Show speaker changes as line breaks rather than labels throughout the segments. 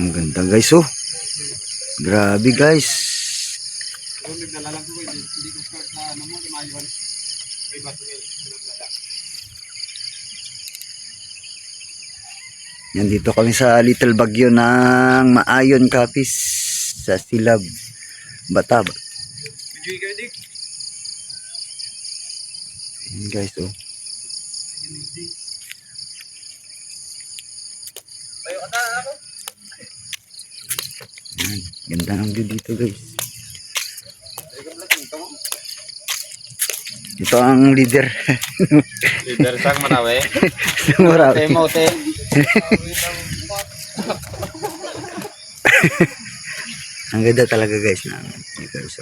Ang ganda guys oh. Grabe guys. Yan dito kami sa Little Bagyo ng Maayon Kapis sa Silab. Batab. Yan guys oh. Ganda ang view dito guys.
Tingin mo.
Ito ang leader.
Leader sang manawe.
Marami.
mo, te.
Ang ganda talaga guys na. Guys.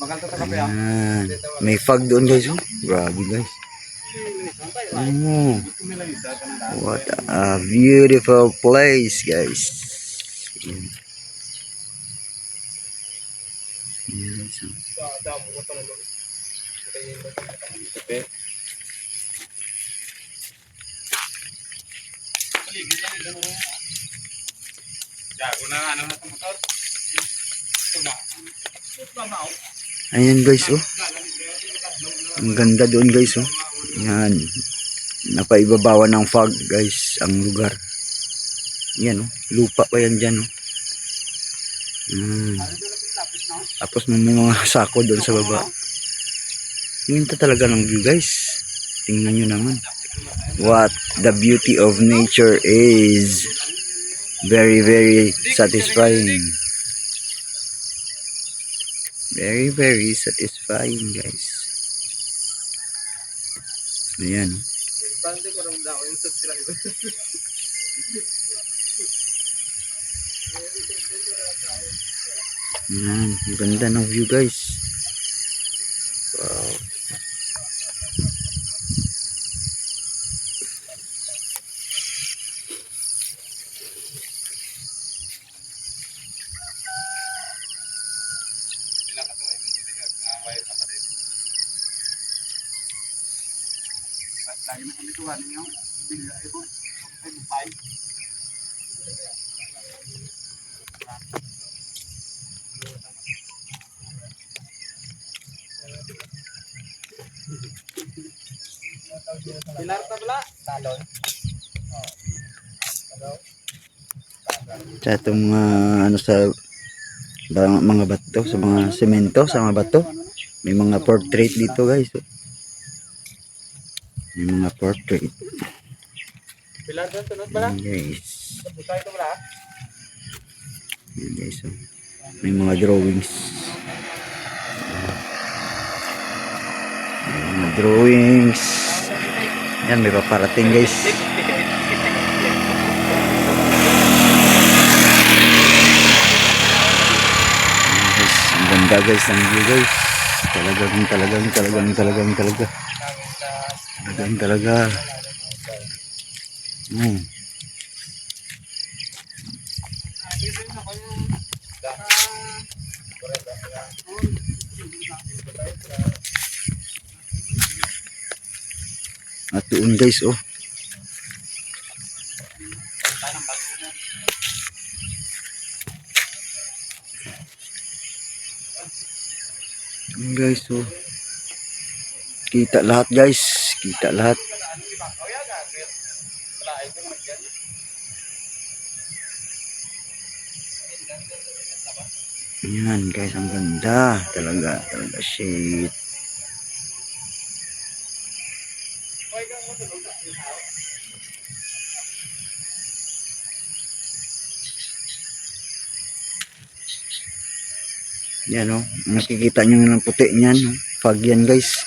Maganda sa kape, ah.
Yan. May fog doon guys oh. Grabe guys. Oh, what a beautiful place guys. Yan. Oh. Ayan guys oh. Ang ganda doon guys oh. Yan. Napaibabawan ng fog guys ang lugar. Yan oh. Lupa pa yan dyan oh. Hmm. Tapos may mga sako doon sa baba. To talaga ng view guys. Tingnan nyo naman. What the beauty of nature is. Very very satisfying. Very, very satisfying, guys. Ayan. Ayan. Ang ganda ng view, guys. Wow.
Lagi na kami tuwan niyo. Bigla ito. Ay, bupay. Pilar ta bala? Talon.
Sa itong ah, ano sa mga bato, sa mga semento, sa mga bato. May mga portrait dito, guys. oh. May mga portrait.
Pilar ta tunod?
Ayan, guys.
Butay to bala?
Ayan, guys. oh. May mga drawings. May mga drawings. Yan, may paparating, guys. guys. Ang ganda guys ang view guys. Talagang talagang talagang talagang talaga. Talagang talaga. Hmm. At doon guys oh. Yun guys oh. Kita lahat guys. Kita lahat. Yan guys, ang ganda. Talaga, talaga shit. Yan oh, nakikita nyo ng puti niyan. Oh. Fog yan guys.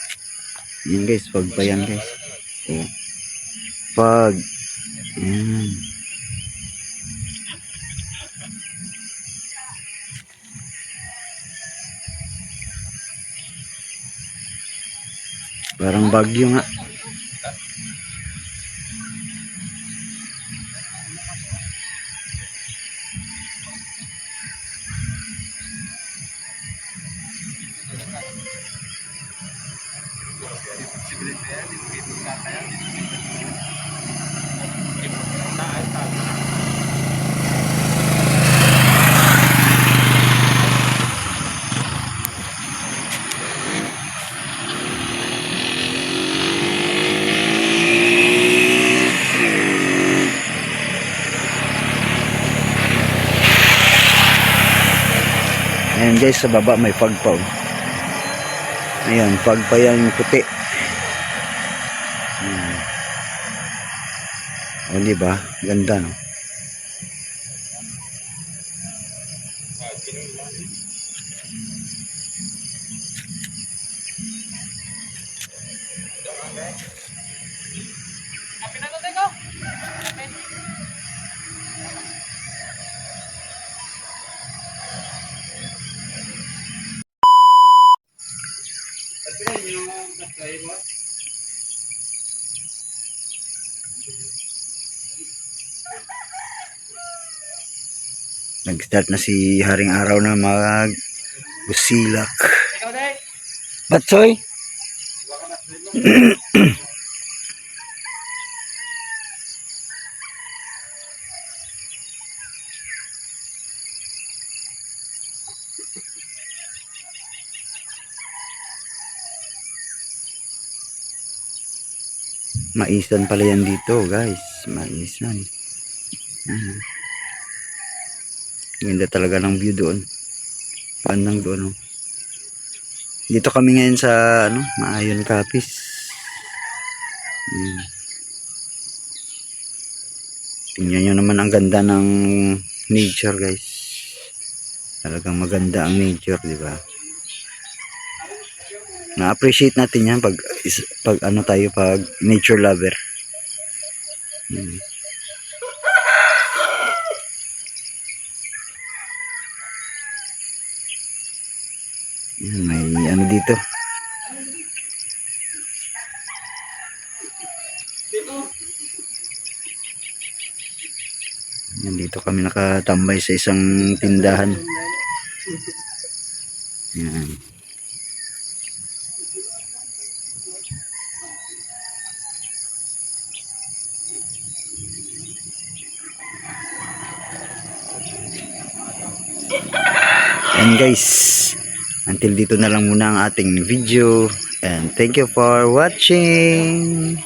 Yan guys, fog pa yan guys. Oh. Fog. Yan. Parang bagyo nga. Ayan guys, sa baba may pagpaw. Ayan, pagpa yung puti. Ayan. O, di ba? Ganda, no?
Yung kasay mo.
Nag-start na si Haring Araw na mag busilak. Batsoy? Maisan pala yan dito, guys. Maisan. Mhm. Ganda talaga ng view doon. Pandang doon, oh. Dito kami ngayon sa, ano, Maayon Capiz. Hmm. Tingnan nyo naman ang ganda ng nature, guys. Talagang maganda ang nature, di ba? Na-appreciate natin yan pag, pag ano tayo, pag nature lover. Hmm. Yan, may ano dito. Yan, dito kami nakatambay sa isang tindahan. Yan. And guys, until dito na lang muna ang ating video. And thank you for watching.